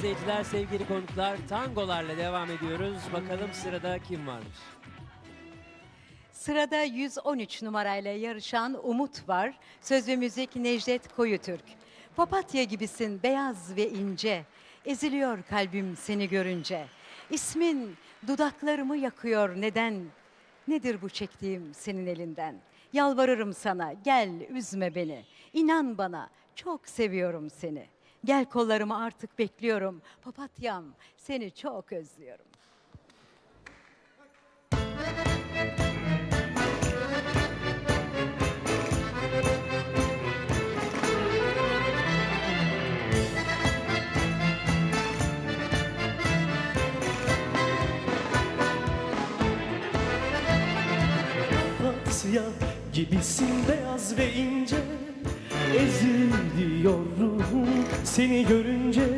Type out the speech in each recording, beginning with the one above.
izleyiciler, sevgili konuklar. Tangolarla devam ediyoruz. Bakalım sırada kim varmış? Sırada 113 numarayla yarışan Umut var. Söz ve müzik Necdet Koyutürk. Papatya gibisin beyaz ve ince. Eziliyor kalbim seni görünce. İsmin dudaklarımı yakıyor neden? Nedir bu çektiğim senin elinden? Yalvarırım sana gel üzme beni. İnan bana çok seviyorum seni. Gel kollarımı artık bekliyorum. Papatyam seni çok özlüyorum. Papatya gibisin beyaz ve ince seni görünce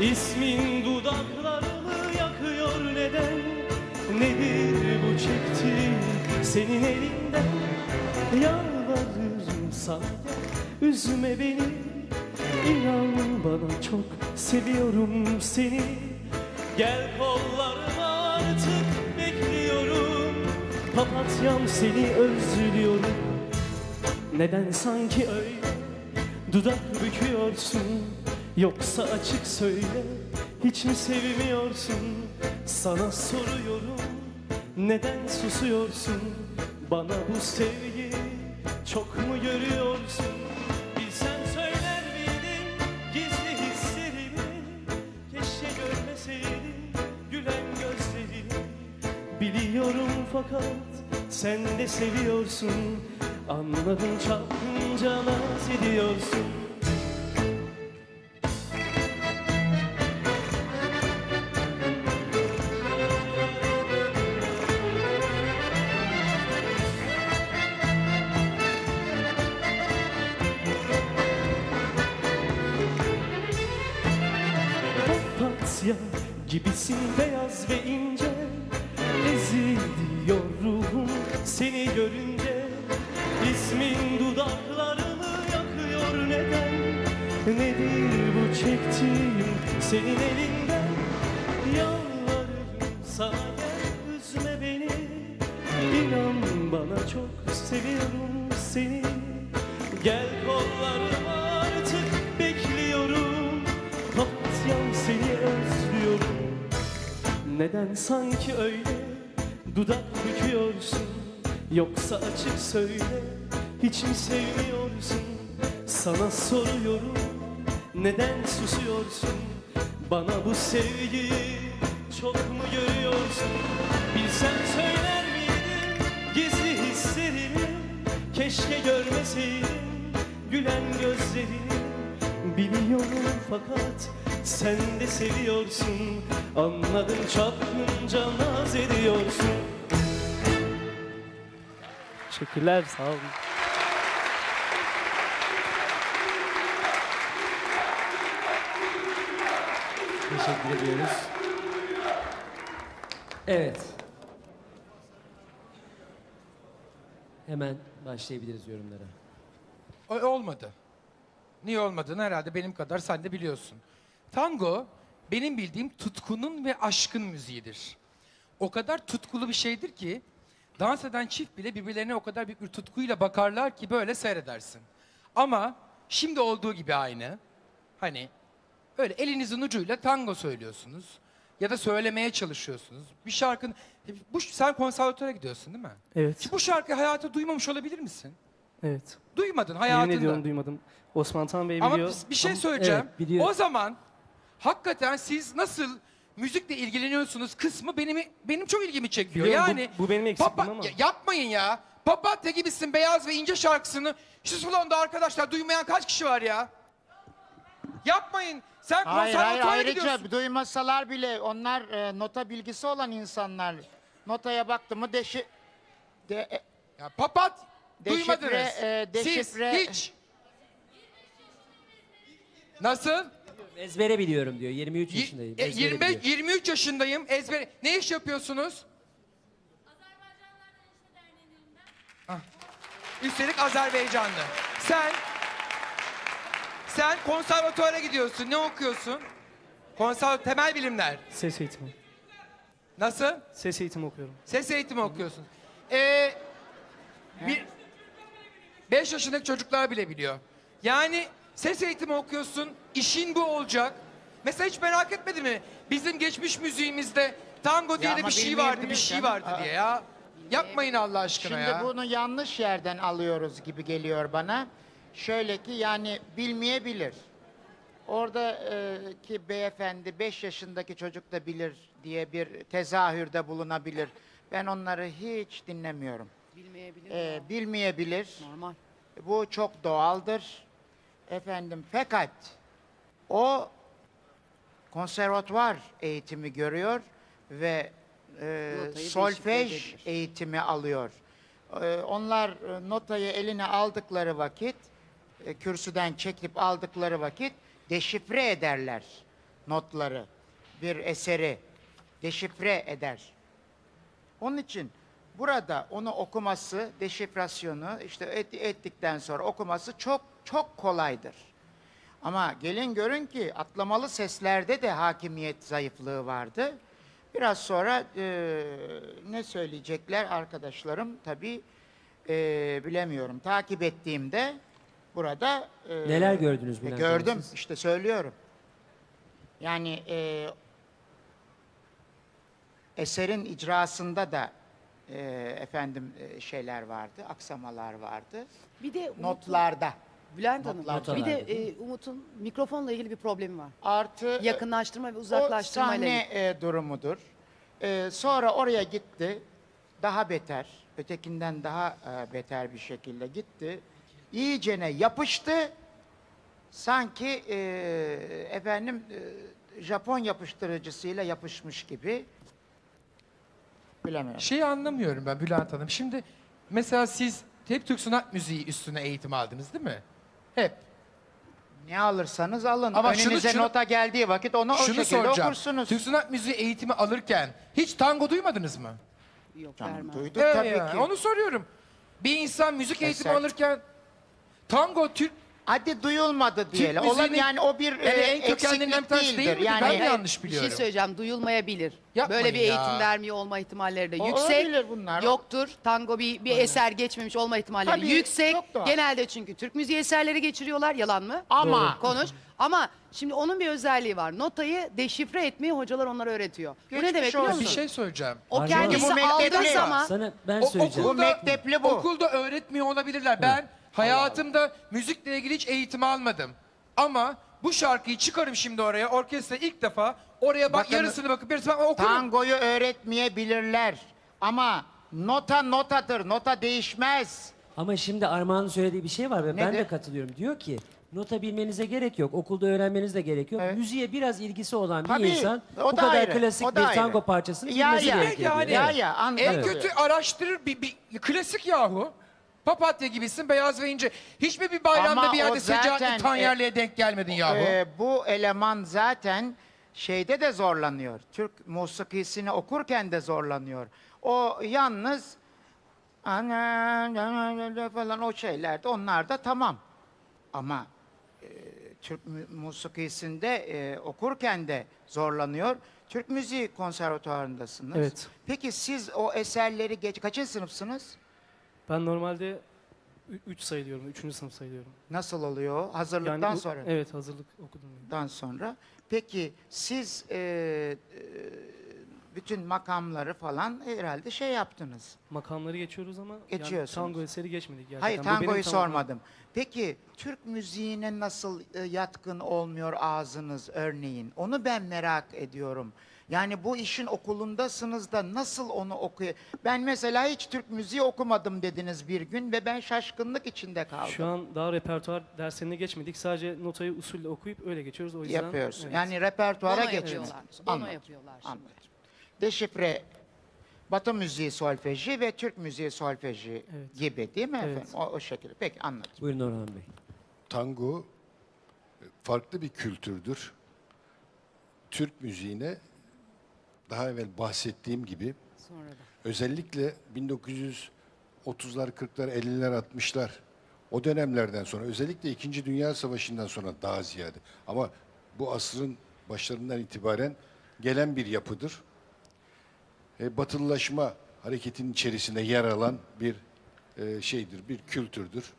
İsmin dudaklarımı yakıyor neden? Nedir bu çektiğim senin elinden Yalvarırım sana. Gel, üzme beni İnan bana çok seviyorum seni. Gel kollarıma artık bekliyorum. Papatyam seni özlüyorum. Neden sanki öyle dudak büküyorsun Yoksa açık söyle hiç mi sevmiyorsun? Sana soruyorum neden susuyorsun? Bana bu sevgi çok mu görüyorsun? Bilsen söyler miydin gizli hislerimi? Keşke görmeseydin gülen gözlerini. Biliyorum fakat sen de seviyorsun Anladım çapkınca naz ediyorsun. Papatya gibisin beyaz ve senin elinden Yalvarırım sana gel üzme beni. İnan bana çok seviyorum seni. Gel kollarıma artık bekliyorum. Papatyam seni özlüyorum. Neden sanki öyle dudak büküyorsun? Yoksa açık söyle hiç mi sevmiyorsun? Sana soruyorum neden susuyorsun Bana bu sevgiyi çok mu görüyorsun? Bilsen söyler miydin gizli hislerimi? Keşke görmeseydin gülen gözlerini. Biliyorum fakat sen de seviyorsun. Anladım çapkınca naz ediyorsun. Teşekkürler sağ olun. Teşekkür ediyoruz. Evet. Hemen başlayabiliriz yorumlara. O olmadı. Niye olmadığını herhalde benim kadar sen de biliyorsun. Tango benim bildiğim tutkunun ve aşkın müziğidir. O kadar tutkulu bir şeydir ki dans eden çift bile birbirlerine o kadar büyük bir tutkuyla bakarlar ki böyle seyredersin. Ama şimdi olduğu gibi aynı. Hani öyle elinizin ucuyla tango söylüyorsunuz ya da söylemeye çalışıyorsunuz. Bir şarkın bu sen konservatuvara gidiyorsun değil mi? Evet, Şimdi bu şarkıyı hayata duymamış olabilir misin? evet. Duymadın Yemin hayatında. ediyorum duymadım. Osman Tan Bey Ama biliyor. bir, bir şey Ama- söyleyeceğim. evet, biliyorum. o zaman hakikaten siz nasıl müzikle ilgileniyorsunuz kısmı benim benim çok ilgimi çekiyor. Biliyorum, bu- yani bu benim eksikliğim papa- ama. Ya- yapmayın ya. Papatya gibisin beyaz ve ince şarkısını şu salonda arkadaşlar duymayan kaç kişi var ya? Yapmayın. Sen Hayır hayır konservatuara ayrıca gidiyorsun. duymasalar bile onlar e, nota bilgisi olan insanlar. Notaya baktı mı deşi de, e, Ya papat Deşifre, duymadınız. e, deşifre- Siz hiç. Nasıl? Ezbere biliyorum diyor. 23 Y- yaşındayım. e, Ezbere 25 biliyorum. 23 yaşındayım. Ezber. Ne iş yapıyorsunuz? Ah. Üstelik Azerbaycanlı. Sen sen konservatuvara gidiyorsun. Ne okuyorsun? Konsol temel bilimler. Ses eğitimi. Nasıl? Ses eğitimi okuyorum. Ses eğitimi okuyorsun. Ee, bir, beş yaşındaki çocuklar bile biliyor. Yani ses eğitimi okuyorsun, işin bu olacak. Mesela hiç merak etmedin mi? Bizim geçmiş müziğimizde tango diye de ama bir şey vardı, bir bilmeyebilir şey canım. vardı Aa. diye ya. Yapmayın Allah aşkına Şimdi ya. bunu yanlış yerden alıyoruz gibi geliyor bana. Şöyle ki yani bilmeyebilir. Oradaki beyefendi 5 yaşındaki çocuk da bilir diye bir tezahürde bulunabilir. Ben onları hiç dinlemiyorum. Bilmeyebilir. Ee, bilmeyebilir. Normal. Bu çok doğaldır. Efendim fakat o konservatuvar eğitimi görüyor ve e, Notayı solfej eğitimi alıyor. E, onlar e, notayı eline aldıkları vakit, e, kürsüden çekip aldıkları vakit deşifre ederler notları. Bir eseri deşifre eder. Onun için burada onu okuması, deşifrasyonu işte et- ettikten sonra okuması çok çok kolaydır. Ama gelin görün ki atlamalı seslerde de hakimiyet zayıflığı vardı. Biraz sonra e, ne söyleyecekler arkadaşlarım tabii e, bilemiyorum. Takip ettiğimde burada e, Neler gördünüz e, Bülent Hanım Gördüm siz? işte söylüyorum. Yani e, eserin icrasında da e, efendim e, şeyler vardı, aksamalar vardı. Bir de Umut'un- Notlarda. Bülent Hanım. Notlarda. Bir de e, Umut'un mikrofonla ilgili bir problemi var. Artı Yakınlaştırma ve o uzaklaştırma ile sahne ilgili. e, durumudur. E, sonra oraya gitti. Daha beter, ötekinden daha e, beter bir şekilde gitti. İyicene yapıştı. Sanki e, efendim e, Japon yapıştırıcısıyla yapışmış gibi. Bilemiyorum. Şeyi anlamıyorum ben Bülent Hanım. Şimdi mesela siz hep Türk sanat müziği üstüne eğitim aldınız değil mi? Hep. Ne alırsanız alın. Ama şunu- Önünüze şunu- nota geldiği vakit onu o Şunu şekilde soracağım. okursunuz. Türk sanat müziği eğitimi alırken hiç tango duymadınız mı? Yok Canım, vermem. duyduk Evet tabii ya, ki. Onu soruyorum. Bir insan müzik eğitimi Eser. alırken tango Türk Hadi duyulmadı diyelim. Olan müziğinin yani o bir en- e, en kökenlerinden bir eksiklik tanesi değil değildir. mi? Yani Ben de Hayır, yanlış Bir biliyorum. şey söyleyeceğim. Duyulmayabilir. Yapmayın Böyle bir ya. eğitim vermiyor olma ihtimalleri de O- yüksek. olabilir bunlar. Yoktur. Tango bir, bir eser geçmemiş olma ihtimalleri Tabii, yüksek. çok doğal. Genelde çünkü Türk müziği eserleri geçiriyorlar. Yalan mı? Ama- Konuş. Ama şimdi onun bir özelliği var. Notayı deşifre etmeyi hocalar onlara öğretiyor. Bu ne demek biliyor olsun. bir musun? şey söyleyeceğim. O Armağan- kendisi Bu mektepte aldığı zaman Sana ben O- söyleyeceğim. Bu mektepli bu. Okulda öğretmiyor olabilirler. Ben hayatımda müzikle ilgili hiç eğitim almadım. Ama bu şarkıyı çıkarım şimdi oraya. Orkestra ilk defa oraya bak Bakın- yarısını bakıp yarısını bak okurum. Tangoyu öğretmeyebilirler. Ama nota notadır. Nota değişmez. Ama şimdi Armağan'ın söylediği bir şey var ve ben Nedir? de katılıyorum. Diyor ki nota bilmenize gerek yok. Okulda öğrenmeniz de gerek yok. Evet. Müziğe biraz ilgisi olan bir Tabii, insan o bu da kadar ayrı, klasik o da bir ayrı. tango parçasını Ya, bilmesi ya. gerekiyor. Yani- diyor. Ya ya En kötü araştırır bir, bir klasik yahu. Papatya gibisin beyaz ve ince. Hiç mi bir bayramda Ama bir o yerde zaten, Secahattin Tanyerli'ye denk gelmedin yahu? Ee, bu eleman zaten şeyde de zorlanıyor. Türk musikisini okurken de zorlanıyor. O yalnız ana falan o şeylerde onlar da tamam. Ama e, Türk musikisinde e, okurken de zorlanıyor. Türk müziği konservatuarındasınız. Evet. Peki siz o eserleri geç kaçıncı sınıfsınız? Ben normalde 3 sayılıyorum. 3. sınıf sayılıyorum. Nasıl oluyor? Hazırlıktan bu- sonra. Evet hazırlık okudum. ben. sonra. Peki siz e, e, bütün makamları falan herhalde şey yaptınız. Makamları geçiyoruz ama Geçiyorsunuz. yani tango eseri geçmedik gerçekten. Hayır Bu benim tangoyu tamamım- sormadım. Peki Türk müziğine nasıl e, yatkın olmuyor ağzınız örneğin? Onu ben merak ediyorum. Yani bu işin okulundasınız da nasıl onu okuyor? Ben mesela hiç Türk müziği okumadım dediniz bir gün ve ben şaşkınlık içinde kaldım. Şu an daha repertuar derslerine geçmedik. Sadece notayı usulle okuyup öyle geçiyoruz. O yüzden yapıyorsun. evet. Yani repertuara Bono geçiyorsun. yapıyorlar. Bono Anladım. yapıyorlar şimdi. Anladım. Deşifre Batı müziği solfeji ve Türk müziği solfeji Evet. gibi değil mi Evet. efendim? O, o şekilde. Peki anladım. Buyurun Orhan Bey. Tango e, farklı bir kültürdür. Türk müziğine daha evvel bahsettiğim gibi Sonra da. özellikle 1930'lar, 40'lar, 50'ler, 60'lar o dönemlerden sonra özellikle 2. Dünya Savaşı'ndan sonra daha ziyade ama bu asrın başlarından itibaren gelen bir yapıdır. E, batılılaşma hareketinin içerisinde yer alan bir e, şeydir, bir kültürdür.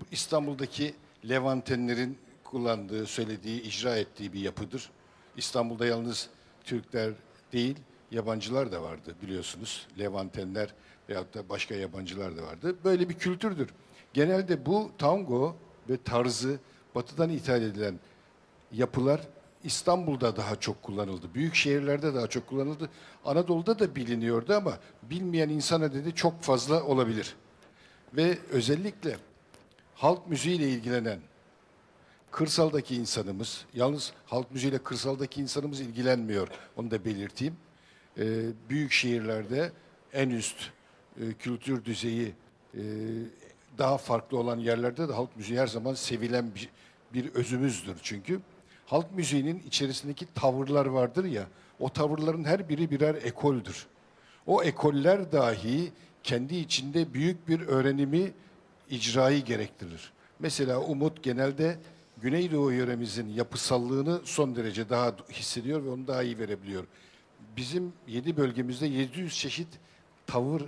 Bu İstanbul'daki Levantenlerin kullandığı, söylediği, icra ettiği bir yapıdır. İstanbul'da yalnız Türkler değil, yabancılar da vardı biliyorsunuz. Levantenler veyahut da başka yabancılar da vardı. Böyle bir kültürdür. Genelde bu tango ve tarzı batıdan ithal edilen yapılar İstanbul'da daha çok kullanıldı. Büyük şehirlerde daha çok kullanıldı. Anadolu'da da biliniyordu ama bilmeyen insana dedi çok fazla olabilir. Ve özellikle halk müziğiyle ilgilenen kırsaldaki insanımız, yalnız halk müziğiyle kırsaldaki insanımız ilgilenmiyor, onu da belirteyim. Ee, büyük şehirlerde en üst e, kültür düzeyi e, daha farklı olan yerlerde de halk müziği her zaman sevilen bir, bir özümüzdür çünkü. Halk müziğinin içerisindeki tavırlar vardır ya, o tavırların her biri birer ekoldür. O ekoller dahi kendi içinde büyük bir öğrenimi, icrayı gerektirir. Mesela Umut genelde Güneydoğu yöremizin yapısallığını son derece daha hissediyor ve onu daha iyi verebiliyor. Bizim yedi bölgemizde 700 çeşit tavır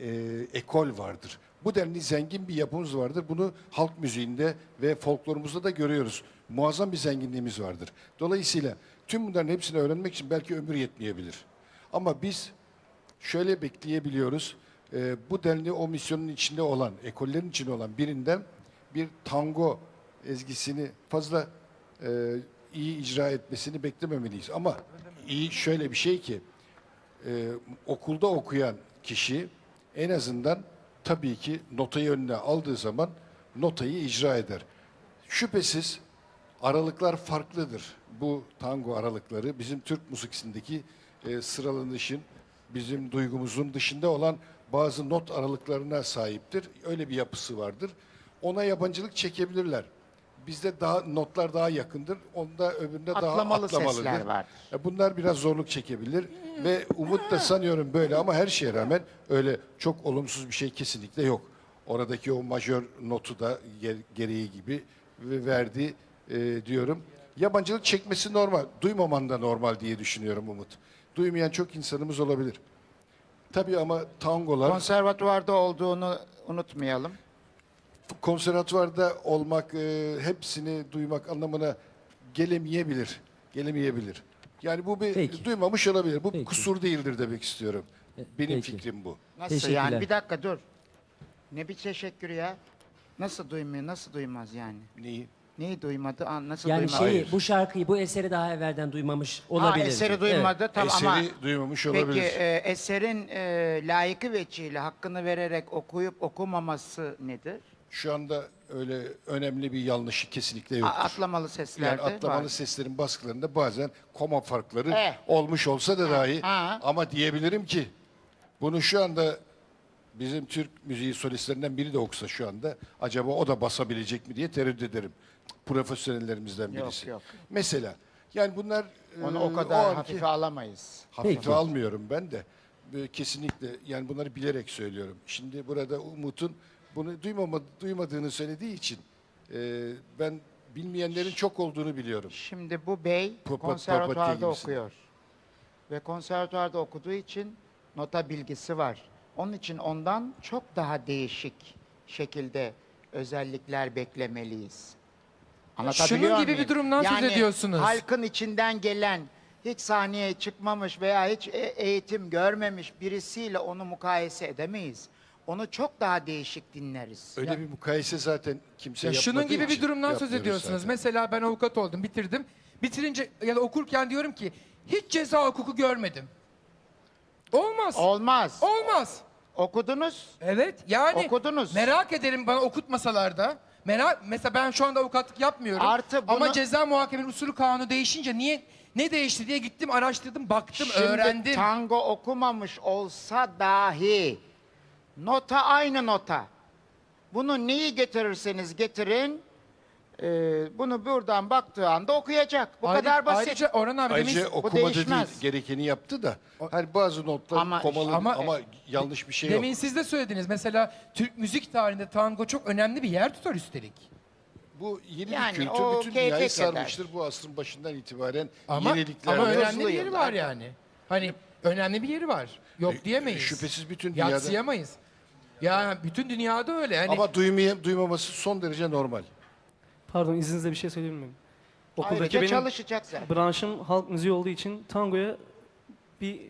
e, ekol vardır. Bu denli zengin bir yapımız vardır. Bunu halk müziğinde ve folklorumuzda da görüyoruz. Muazzam bir zenginliğimiz vardır. Dolayısıyla tüm bunların hepsini öğrenmek için belki ömür yetmeyebilir. Ama biz şöyle bekleyebiliyoruz. Ee, bu denli o misyonun içinde olan, ekollerin içinde olan birinden bir tango ezgisini fazla e, iyi icra etmesini beklememeliyiz. Ama iyi şöyle bir şey ki e, okulda okuyan kişi en azından tabii ki notayı önüne aldığı zaman notayı icra eder. Şüphesiz aralıklar farklıdır. Bu tango aralıkları bizim Türk musikisindeki e, sıralanışın, bizim duygumuzun dışında olan bazı not aralıklarına sahiptir. Öyle bir yapısı vardır. Ona yabancılık çekebilirler. Bizde daha notlar daha yakındır. Onda öbüründe daha Atlamalı atlamalıdır. sesler vardır. E, Bunlar biraz zorluk çekebilir ve Umut da sanıyorum böyle ama her şeye rağmen öyle çok olumsuz bir şey kesinlikle yok. Oradaki o majör notu da ger- gereği gibi ve verdi e, diyorum. Yabancılık çekmesi normal. Duymaman da normal diye düşünüyorum Umut. Duymayan çok insanımız olabilir. Tabii ama tangolar Konservatuvarda olduğunu unutmayalım. konservatuvarda olmak, e, hepsini duymak anlamına gelemeyebilir. Gelemeyebilir. Yani bu bir Peki. duymamış olabilir. Bu Peki. kusur değildir demek istiyorum. E, Benim peki. fikrim bu. Nasıl Teşekkürler. yani? Bir dakika dur. Ne bir teşekkür ya? Nasıl duymuyor? Nasıl duymaz yani? Neyi? Neyi duymadı? Aa, Nasıl Yani duymaz? şeyi, Hayır. bu şarkıyı, bu eseri daha evvelden duymamış Ha, olabilir. eseri duymadı tamam Eseri ama duymamış peki olabilir. e, eserin e, layıkı veçiyle hakkını vererek okuyup okumaması nedir? Şu anda öyle önemli bir yanlışı kesinlikle A- yoktur. atlamalı seslerde Yani atlamalı var. seslerin baskılarında bazen koma farkları Eh. olmuş olsa da dahi ha. ama diyebilirim ki bunu şu anda bizim Türk müziği solistlerinden biri de okusa şu anda acaba o da basabilecek mi diye tereddüt ederim. Profesyonellerimizden Yok, birisi. yok. Mesela yani bunlar Onu e, o kadar anki- hafife alamayız. Hafife Peki. almıyorum ben de. Ee, Kesinlikle yani bunları bilerek söylüyorum. Şimdi burada Umut'un bunu duymama, duymadığını söylediği için e, ben bilmeyenlerin çok olduğunu biliyorum. Şimdi bu bey Papa- konservatuvarda papatya gibisin. okuyor. Ve konservatuvarda okuduğu için nota bilgisi var. Onun için ondan çok daha değişik şekilde özellikler beklemeliyiz. Anlatabiliyor Şunun gibi muyum? bir durumdan söz Yani ediyorsunuz. halkın içinden gelen, hiç sahneye çıkmamış veya hiç e- eğitim görmemiş birisiyle onu mukayese edemeyiz. Onu çok daha değişik dinleriz. Öyle bir mukayese zaten kimse Ya yapmadığı şunun gibi bir için durumdan söz yapmıyoruz ediyorsunuz. zaten. Mesela ben avukat oldum, bitirdim. Bitirince ya da okurken diyorum ki hiç ceza hukuku görmedim. Olmaz. Olmaz. Olmaz. Okudunuz. Evet. Yani Okudunuz. merak ederim bana okutmasalar da. Merak mesela ben şu anda avukatlık yapmıyorum. Artı bunu- Ama ceza muhakemenin usulü kanunu değişince niye ne değişti diye gittim araştırdım, baktım, Şimdi öğrendim. tango okumamış olsa dahi nota aynı nota. Bunu neyi getirirseniz getirin e, bunu buradan baktığı anda okuyacak. Bu Ayrı- kadar basit. Ayrıca Orhan abi demin Ayrıca bu okumadı değil, değişmez. gerekeni yaptı da. Her bazı notlar Ama- komalı ama, ama- yanlış bir şey demin yok. siz de söylediniz. Mesela Türk müzik tarihinde tango çok önemli bir yer tutar üstelik. Bu yeni Yani bir kültür o bütün keyfe dünyayı keder. sarmıştır. Bu asrın başından itibaren Ama, yeniliklerle. ama önemli bir yeri var yani. Hani önemli bir yeri var. Yok E, diyemeyiz. şüphesiz bütün dünyada- Yatsıyamayız. Ya bütün dünyada öyle. Hani Ama duymaya, duymaması son derece normal. Pardon izninizle bir şey söyleyebilir miyim? Okuldaki Ayrıca benim çalışacak zaten. branşım halk müziği olduğu için tangoya bir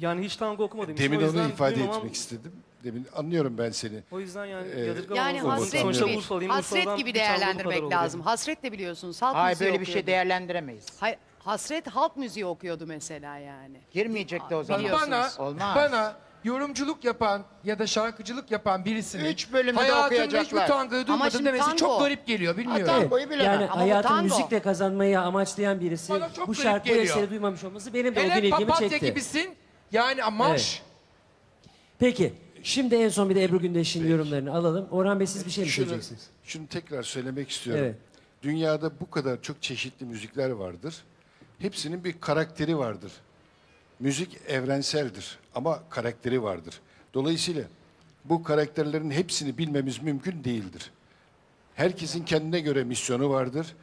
yani hiç tango okumadığım için Demin onu ifade etmek istedim. Demin anlıyorum ben seni. O yüzden yani Ee, yadırgamam Yani hasret Sonuçta gibi, Urfalıyım, hasret Urfa'dan gibi bir tango bu kadar değerlendirmek lazım. Hasret de biliyorsunuz halk Hayır müziği böyle bir şey okuyordu. değerlendiremeyiz. Hayır, hasret halk müziği okuyordu mesela yani. Girmeyecekti o zaman. Biliyorsunuz. bana, Olmaz. bana yorumculuk yapan ya da şarkıcılık yapan birisinin Üç bölümü de hayatında hiçbir okuyacaklar. Ama şimdi demesi tango. çok garip geliyor. Bilmiyorum. Ha, tangoyu bilemem. Yani Ama bu hayatın tango. müzikle kazanmayı amaçlayan birisi Bana çok bu garip şarkı bu geliyor. eseri duymamış olması benim de o gün Hele ilgimi papatya çekti. gibisin. Yani amaş. Peki şimdi en son bir de Ebru Gündeş'in yorumlarını alalım. Orhan Bey siz bir şey mi Şunu, söyleyeceksiniz? şunu tekrar söylemek istiyorum. Evet. Dünyada bu kadar çok çeşitli müzikler vardır. Hepsinin bir karakteri vardır. Müzik evrenseldir ama karakteri vardır. Dolayısıyla bu karakterlerin hepsini bilmemiz mümkün değildir. Herkesin kendine göre misyonu vardır.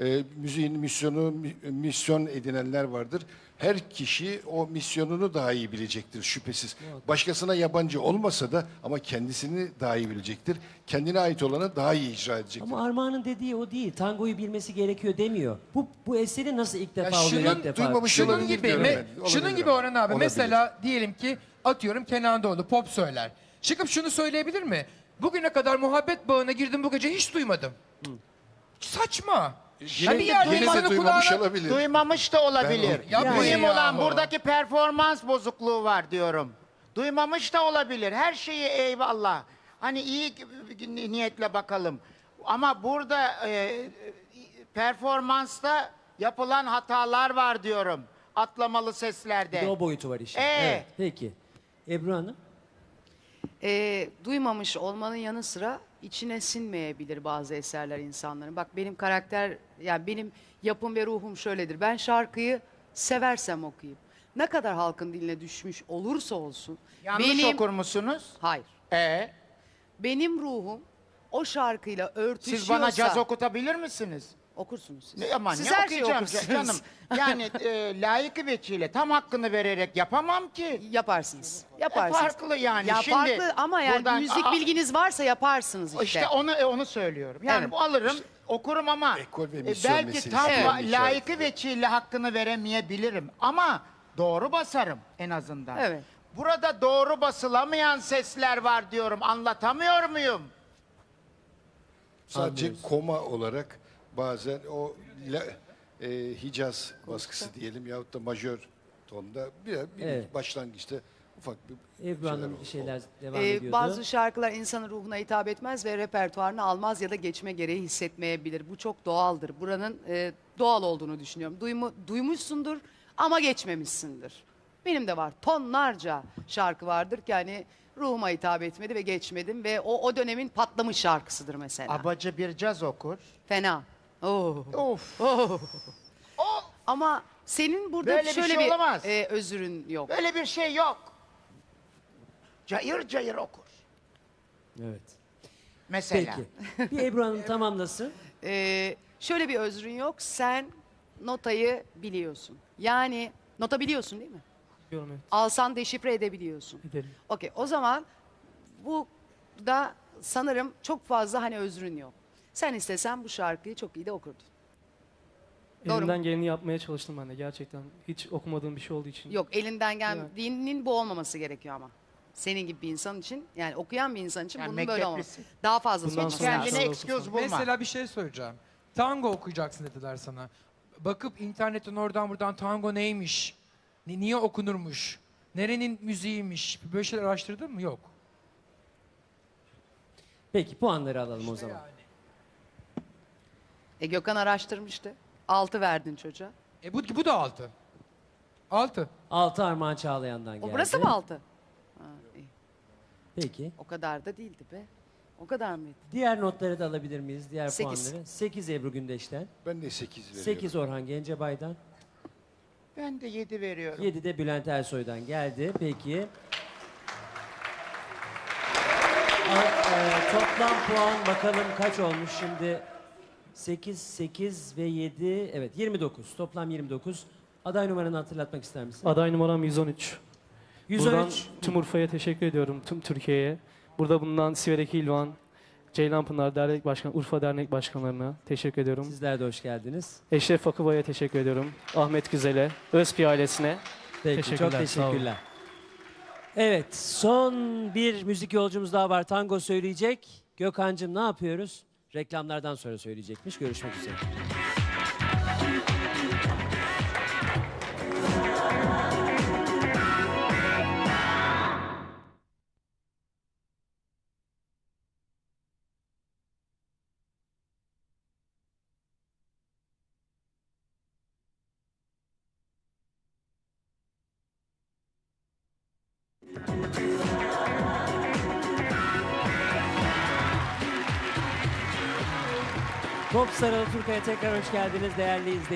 Ee, müziğin misyonu, mi- misyon edinenler vardır. Her kişi o misyonunu daha iyi bilecektir şüphesiz. Başkasına yabancı olmasa da ama kendisini daha iyi bilecektir. Kendine ait olanı daha iyi icra edecektir. Ama Armağan'ın dediği o değil. Tangoyu bilmesi gerekiyor demiyor. Bu bu eseri nasıl ilk Ya defa oluyor şunun ilk defa? duymamış Şunun olabilir gibi, diyorum me- ben. Olabilir şunun gibi ama. Orhan abi. Olabilir. Mesela diyelim ki atıyorum Kenan Doğulu pop söyler. Çıkıp şunu söyleyebilir mi? Bugüne kadar muhabbet bağına girdim bu gece hiç duymadım. Saçma. Ya bir yerde insanın duymamış kulağına- olabilir. Duymamış da olabilir. Ben- Yapmayın Mühim ya olan bu. buradaki performans bozukluğu var diyorum. Duymamış da olabilir. Her şeyi eyvallah. Hani iyi ni- niyetle bakalım. Ama burada e, performansta yapılan hatalar var diyorum. Atlamalı seslerde. Bir de o boyutu var işin. Ee? Evet. Peki. Ebru Hanım? Ee, duymamış olmanın yanı sıra içine sinmeyebilir bazı eserler insanların. Bak benim karakter, yani benim yapım ve ruhum şöyledir. Ben şarkıyı seversem okuyayım. Ne kadar halkın diline düşmüş olursa olsun. Yanlış benim, okur musunuz? Hayır. E, Benim ruhum o şarkıyla örtüşüyorsa... siz bana caz okutabilir misiniz? Okursunuz siz. Ne, aman siz ne her şeyi okuyacağım okursunuz. canım. Yani e, layıkı veçiyle tam hakkını vererek yapamam ki. Yaparsınız. E, Yaparsınız. farklı yani. Ya Şimdi farklı ama yani buradan- müzik Aa, bilginiz varsa yaparsınız işte. İşte onu e, onu söylüyorum. Yani Evet. bu alırım, okurum ama ekol ve e, misyon belki meselesi tam Evet. la- layıkı veçiyle hakkını veremeyebilirim ama doğru basarım en azından. Evet. Burada doğru basılamayan sesler var diyorum. Anlatamıyor muyum? Sadece koma olarak bazen o la- e, Hicaz baskısı diyelim yahut da majör tonda bir, bir Evet. başlangıçta ufak bir Ebru Hanım şeyler devam Ee, ediyordu. bazı şarkılar insanın ruhuna hitap etmez ve repertuarını almaz ya da geçme gereği hissetmeyebilir. Bu çok doğaldır. Buranın e, doğal olduğunu düşünüyorum. Duymu, duymuşsundur ama geçmemişsindir. Benim de var. Tonlarca şarkı vardır ki hani ruhuma hitap etmedi ve geçmedim ve o o dönemin patlamış şarkısıdır mesela. Abacı bir caz okur. Fena. Oo. Of. Oo. Ama senin burada Böyle bir şöyle şey bir, olamaz. e, özrün yok. Böyle bir şey yok. Cayır cayır okur. Evet. Mesela. Peki. Bir Ebru Hanım tamamlasın. Ee, şöyle bir özrün yok. Sen notayı biliyorsun. Yani nota biliyorsun değil mi? Diyorum, evet. Alsan deşifre edebiliyorsun. Edelim. Okey. O zaman bu da sanırım çok fazla hani özrün yok. Sen istesen bu şarkıyı çok iyi de okurdun. Doğru mu? Elimden geleni yapmaya çalıştım ben de gerçekten. Hiç okumadığım bir şey olduğu için. Yok elinden geldiğinin bu olmaması gerekiyor ama. Senin gibi bir insan için yani okuyan bir insan için Yani bunun böyle mekteplisin. Daha fazlası Bundan olması sonra lazım. Kendine excuse bulma. Mesela bir şey söyleyeceğim. Tango okuyacaksın dediler sana. Bakıp internetten oradan buradan tango neymiş? ni- Niye okunurmuş? Nerenin müziğiymiş? Böyle şeyler araştırdın mı? Yok. Peki puanları alalım o zaman. E Gökhan araştırmıştı. Altı verdin çocuğa. E bu, bu da altı. Altı. 6 Armağan Çağlayan'dan geldi. O burası mı altı? Ha, iyi. Peki. O kadar da değildi be. O kadar mıydı? Diğer notları da alabilir miyiz? Diğer Sekiz. puanları. 8 Ebru Gündeş'ten. ben de 8 veriyorum. 8 Orhan Gencebay'dan. Ben de yedi veriyorum. 7 de Bülent Ersoy'dan geldi. Peki. A- e, toplam puan bakalım kaç olmuş şimdi. 8, 8 ve 7, evet 29. Toplam 29. Aday numaranı hatırlatmak ister misin? Aday numaram 113. 113. Buradan tüm Urfa'ya teşekkür ediyorum, tüm Türkiye'ye. Burada bulunan Siverek İlvan, Ceylanpınar Dernek Başkanı, Urfa Dernek Başkanlarına teşekkür ediyorum. Sizler de hoş geldiniz. Eşref Akıbay'a teşekkür ediyorum. Ahmet Güzel'e, Özpi ailesine. Peki, Teşekkürler, çok teşekkürler. Evet, son bir müzik yolcumuz daha var. Tango söyleyecek. Gökhan'cığım ne yapıyoruz? Reklamlardan sonra söyleyecekmiş. Görüşmek üzere. Pop Sarı Turkaya tekrar hoş geldiniz değerli izleyiciler.